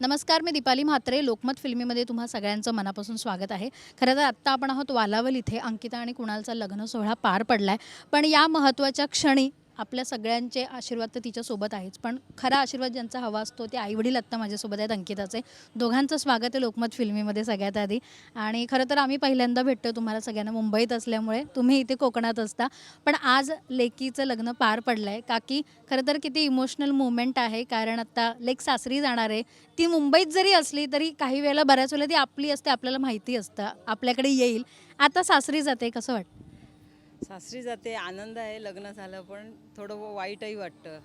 नमस्कार मी दीपाली म्हात्रे. लोकमत फिल्मीमध्ये तुम्हा सगळ्यांचं मनापासून स्वागत आहे. खरं तर आत्ता आपण आहोत वालावल इथे. अंकिता आणि कुणालचा लग्न सोहळा पार पडला आहे पण या महत्त्वाच्या क्षणी आपल्या सगळ्यांचे आशीर्वाद तर तिच्यासोबत आहेच. पण खरा आशीर्वाद ज्यांचा हवा असतो ते आईवडील आत्ता माझ्यासोबत आहेत अंकिताचे. दोघांचं स्वागत आहे लोकमत फिल्मीमध्ये सगळ्यात आधी. आणि खरं तर आम्ही पहिल्यांदा भेटतो तुम्हाला सगळ्यांना मुंबईत असल्यामुळे. तुम्ही इथे कोकणात असता. पण आज लेकीचं लग्न पार पडलं आहे काकी खरं तर किती इमोशनल मुवमेंट आहे. कारण आत्ता लेक सासरी जाणार आहे. ती मुंबईत जरी असली तरी काही वेळेला बऱ्याच वेळेला ती आपली असते आपल्याला माहिती असतं. आपल्याकडे येईल. आता सासरी जाते कसं वाटतं? सासरी जाते आनंद आहे लग्न झालं पण थोडं वाईटही वाटतं.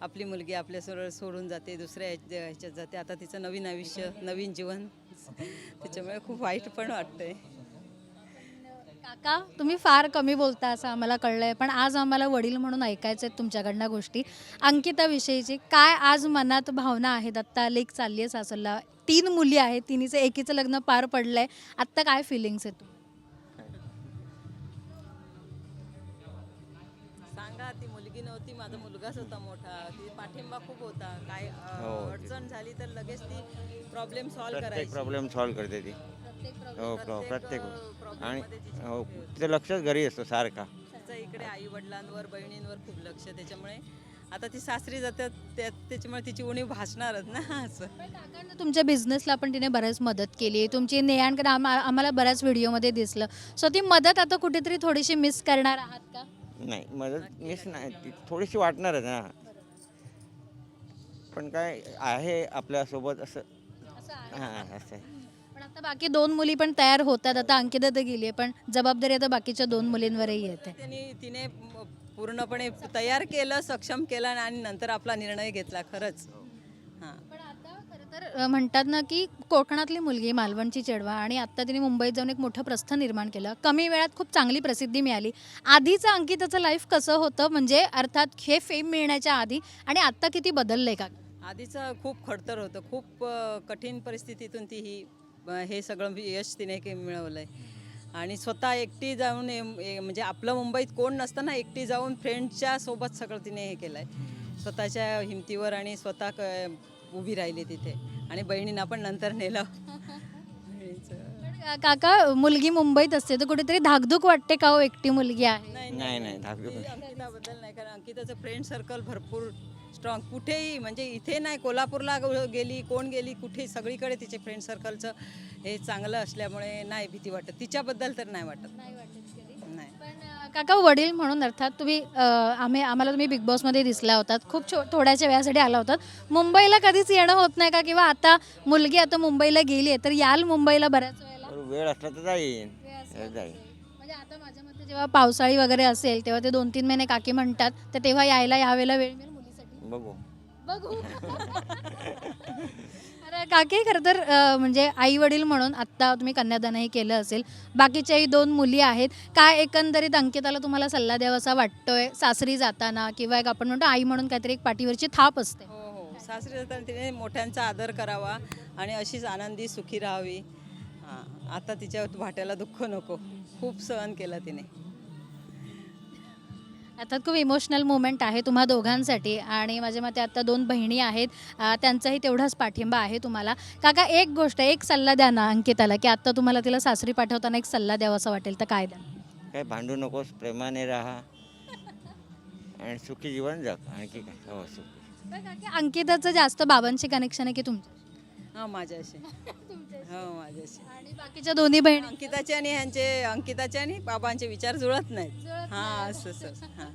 आपली मुलगी आपल्या सरळ सोडून जाते दुसऱ्या ह्याच्या- ह्याच्यात जाते. आता तिचं नवीन आयुष्य नवीन जीवन त्याच्यामुळे खूप वाईट पण वाटतंय. काका तुम्ही फार कमी बोलता असं आम्हाला कळलंय पण आज आम्हाला वडील म्हणून ऐकायचं आहेत तुमच्याकडनं गोष्टी. अंकिताविषयीची काय आज मनात भावना आहेत आत्ता लेख चालली आहे सासरला. तीन मुली आहेत तिन्हीचं एकीचं लग्न पार पडलंय. आत्ता काय फिलिंग्स आहेत? माझा मुलगाच होता मोठा ती पाठिंबा खूप होता. काय अं, हो. अडचण झाली तर लगेच ती प्रॉब्लेम सॉल्व्ह प्रत्येक करायची. प्रॉब्लेम सॉल्व्ह करते ती. हो प्र- प्रत्येक आणि मध्ये तिची हो. तिचं लक्षच घरी असतो सारखा. तिचं इकडे आई वडिलांवर बहिणींवर खूप लक्ष त्याच्यामुळे आता ती सासरी जातात त्या त्याच्यामुळे तिची उणीव भासणारच ना असं. काकांना तुमच्या बिझनेसला पण तिने बऱ्याच मदत केली. तुमची आम्हा आम्हाला बऱ्याच व्हिडिओमध्ये दिसलं. सो ती मदत आता कुठेतरी थोडीशी मिस करणार आहात का? नाही मदत मिस नाही ती थोडीशी वाटणारच ना. पण काय आहे आपल्यासोबत असं. असं. हां असं आहे. पण आता बाकी दोन मुली पण तयार होतात. आता अंकिता तर गेली आहे पण जबाबदारी आता बाकीच्या दोन मुलींवरही येते. त्यांनी तिने म- पूर्णपणे तयार केलं सक्षम केलं आणि नंतर आपला निर्णय घेतला खरंच. हां. पण तर म्हणतात ना की कोकणातली मुलगी मालवणची चेडवा आणि आता तिने मुंबईत जाऊन एक मोठं प्रस्थ निर्माण केलं. कमी वेळात खूप चांगली प्रसिद्धी मिळाली. आधीचं अंकिताचं लाईफ कसं होतं? म्हणजे अर्थात हे फेम मिळण्याच्या आधी आणि आता किती बदललंय का? आधीचं खूप खडतर होतं. खूप कठीण परिस्थितीतून ती ही हे सगळं यश तिने के मिळवलं आहे आणि स्वतः एकटी जाऊन एम- ए- म्हणजे आपलं मुंबईत कोण नसताना एकटी जाऊन फ्रेंडच्या सोबत सगळं तिने हे केलं आहे स्वतःच्या हिमतीवर आणि स्वतः क उभी राहिली तिथे. आणि बहिणींना पण नंतर नेलं. पण, काका मुलगी मुंबईत असते तर कुठेतरी धाकधूक वाटते का हो एकटी मुलगी आहे? नाही नाही धाकधूक अंकिताबद्दल नाही कारण अंकिताचं फ्रेंड सर्कल भरपूर स्ट्रॉंग कुठेही म्हणजे इथे नाही कोल्हापूरला ग- गेली कोण गेली कुठे सगळीकडे तिचे फ्रेंड सर्कलचं हे चांगलं असल्यामुळे नाही भीती वाटत. तिच्याबद्दल तर नाही वाटत. नाही अ, काका वडील म्हणून अर्थात तुम्ही अ, आम्ही आम्हाला तुम्ही बिग बॉसमध्ये दिसला होतात. खूप छो थोड्याच्या वेळासाठी आला होतात. मुंबईला कधीच येणं होत नाही का? किंवा आता मुलगी आता मुंबईला गेली आहे तर याल मुंबईला बऱ्याच वेळेला? वेळ असला तर जाईन. जाईन. म्हणजे आता माझ्या मते जेव्हा पावसाळी वगैरे असेल तेव्हा ते दोन तीन महिने काकी म्हणतात तर तेव्हा यायला यावेळेला वेळ मिळेल मुलीसाठी. बघू. बघू. काकी खरं तर म्हणजे आई वडील म्हणून आत्ता तुम्ही कन्यादानही केलं असेल. बाकीच्याही दोन मुली आहेत. काय एकंदरीत अंकिताला तुम्हाला सल्ला द्यावा असा वाटतोय? सासरी जाताना किंवा एक आपण म्हणतो आई म्हणून काहीतरी एक पाठीवरची थाप असते. हो हो. सासरी जाताना तिने मोठ्यांचा आदर करावा आणि अशीच आनंदी सुखी राहावी. हां. आता तिच्या भाट्याला दुःख नको. खूप सहन केलं तिने. अर्थात खूप इमोशनल मुवमेंट आहे तुम्हा दोघांसाठी. आणि माझ्या मते आता दोन बहिणी आहेत. अं, त्यांचाही तेवढाच पाठिंबा आहे तुम्हाला. काका एक गोष्ट एक सल्ला द्या ना अंकिताला की आत्ता तुम्हाला तिला सासरी पाठवताना एक सल्ला द्यावा असं वाटेल तर काय द्या काय भांडू नकोस प्रेमाने राहा. आणि सुखी जीवन जग. आणखी काय? हो सुखी. बरं काकी, अंकिताचं जास्त बाबांशी कनेक्शन आहे की तुमचं? हां माझ्याशी. हो माझ्याशी. आणि बाकीच्या दोन्ही बहिणी? अंकिताचे आणि ह्यांचे अंकिताचे आणि बाबांचे विचार जुळत नाहीत. हां असं असं हां.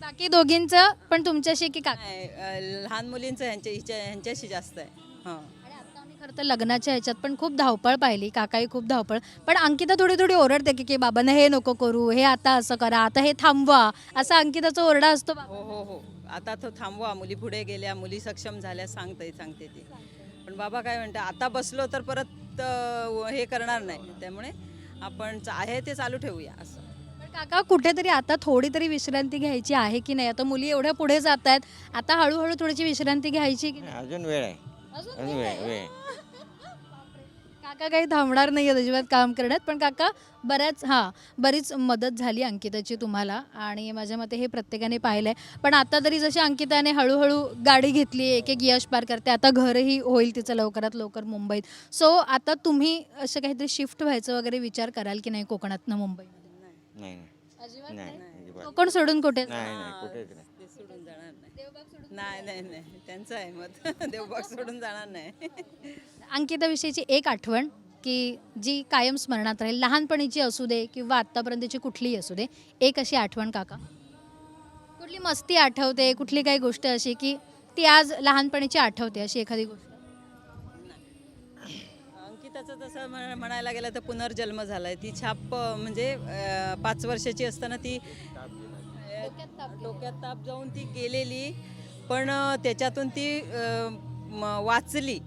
बाकी दोघींचं पण तुमच्याशी की का नाही, अं, लहान मुलींचं ह्यांच्या हिच्या ह्यांच्याशी जास्त आहे. हां. आणि आता आम्ही खरं तर लग्नाच्या ह्याच्यात पण खूप धावपळ पाहिली काकाही खूप धावपळ. पण अंकिता थोडी थोडी ओरडते की की बाबांना हे नको करू हे आता असं करा आता हे थांबवा असा अंकिताचा ओरडा असतो बाबा. हो हो हो. आता तो थांबवा मुली पुढे गेल्या मुली सक्षम झाल्या सांगते सांगते ती. पण बाबा काय म्हणते आता बसलो तर परत हे करणार नाही. त्यामुळे आपण चा- आहे ते चालू ठेवूया असं. पण काका कुठेतरी आता थोडी तरी विश्रांती घ्यायची आहे की नाही? आता मुली एवढ्या पुढे जात आहेत आता हळूहळू थोडीशी विश्रांती घ्यायची की नाही अजून वेळ आहे. अजून अजून वेळ वेळ. काका काही थांबणार नाही आहेत अजिबात काम करण्यात पण काका बऱ्याच हां बरीच मदत झाली अंकिताची तुम्हाला आणि माझ्या मते हे प्रत्येकाने पाहिलं आहे पण आता तरी जशी अंकिताने हळूहळू गाडी घेतली एक एक यश पार करते आता घरही होईल तिचं लवकरात लवकर मुंबईत. सो आता तुम्ही असं काहीतरी शिफ्ट व्हायचं वगैरे विचार कराल की नाही कोकणातनं मुंबईमध्ये? नाही नाही. अजिबात नाही कोकण सोडून कुठे? नाही कुठेच नाही नाही नाही. त्यांचं आहे मत. देवबाग सोडून जाणार नाही. अंकिताविषयीची एक आठवण की जी कायम स्मरणात राहील लहानपणीची असू दे किंवा आत्तापर्यंतची कुठलीही असू दे एक अशी आठवण काका. कुठली मस्ती आठवते कुठली काही गोष्ट अशी की ती आज लहानपणीची आठवते अशी एखादी गोष्ट? अंकिताचं तसं म्हण- म्हणायला गेलं तर पुनर्जन्म झालाय. ती छाप म्हणजे पाच वर्षाची असताना ती डोक्यात ताप जाऊन ती गेलेली. पण त्याच्यातून ती वाचली.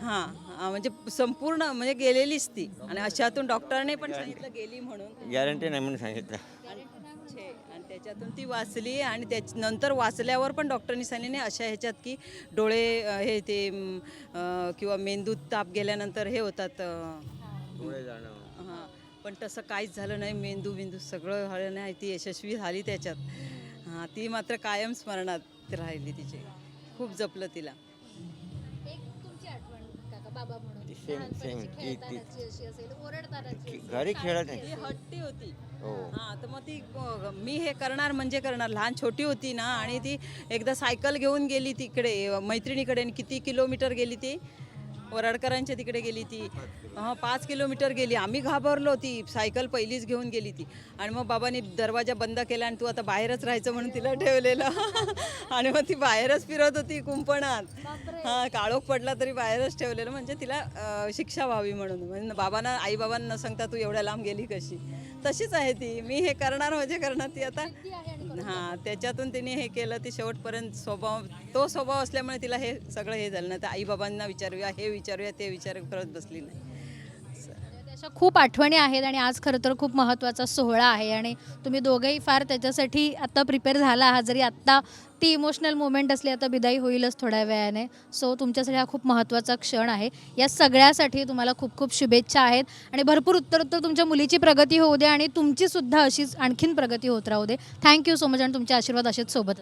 हां म्हणजे संपूर्ण म्हणजे गेलेलीच ती. आणि अशातून डॉक्टरने पण सांगितलं गेली म्हणून. गॅरंटी नाही म्हणून सांगितलं. आणि त्याच्यातून ती वाचली आणि त्याच नंतर वाचल्यावर पण डॉक्टरनी सांगितले नाही अशा ह्याच्यात की डोळे हे ते किंवा मेंदूत ताप गेल्यानंतर हे होतात हां. पण तसं काहीच झालं नाही मेंदू बिंदू सगळं झालं नाही ती यशस्वी झाली त्याच्यात. हां ती मात्र कायम स्मरणात. राहिली तिची. खूप जपलं तिला. एक तुमची आठवण काका बाबा म्हणून. ती same- लहानपणीची same. ती- ती- खेळतानाची अशी असेल ओरडतानाची असेल, घरी खेळत ती हट्टी होती. हो. हा तर मग ती अ, मी हे करणार म्हणजे करणार. लहान छोटी होती ना आणि ती एकदा सायकल घेऊन गेली तिकडे मैत्रिणीकडे आणि किती किलोमीटर गेली ती? वराडकरांच्या तिकडे गेली ती. हां पाच किलोमीटर गेली. आम्ही घाबरलो ती. सायकल पहिलीच घेऊन गेली ती. आणि मग बाबांनी दरवाजा बंद केला आणि तू आता बाहेरच राहायचं म्हणून तिला ठेवलेलं. आणि मग ती बाहेरच फिरत होती कुंपणात. हां काळोख पडला तरी बाहेरच ठेवलेलं. म्हणजे तिला शिक्षा व्हावी म्हणून. म्हणजे बाबांना आई बाबांना न सांगता तू एवढ्या लांब गेली कशी? तशीच आहे ती. मी हे करणार म्हणजे करणार ती आता. हां त्याच्यातून तिने हे केलं ती शेवटपर्यंत स्वभाव तो स्वभाव असल्यामुळे तिला हे सगळं हे झालं. नाही तर आई बाबांना विचारूया हे विचारूया ते विचारू करत बसली नाही. अशा खूप आठवणी आहेत आणि आज खरं तर खूप महत्त्वाचा सोहळा आहे. आणि तुम्ही दोघंही फार त्याच्यासाठी आत्ता प्रिपेअर झाला आहात. जरी आत्ता ती इमोशनल मुवमेंट असली आता बिदाई होईलच थोड्या वेळाने. सो तुमच्यासाठी हा खूप महत्त्वाचा क्षण आहे. या सगळ्यासाठी तुम्हाला खूप खूप शुभेच्छा आहेत. आणि भरपूर उत्तर उत्तर तुमच्या मुलीची प्रगती होऊ दे आणि तुमची सुद्धा अशीच आणखीन प्रगती होत राहू दे. थँक्यू सो मच आणि तुमचे आशीर्वाद असेच सोबत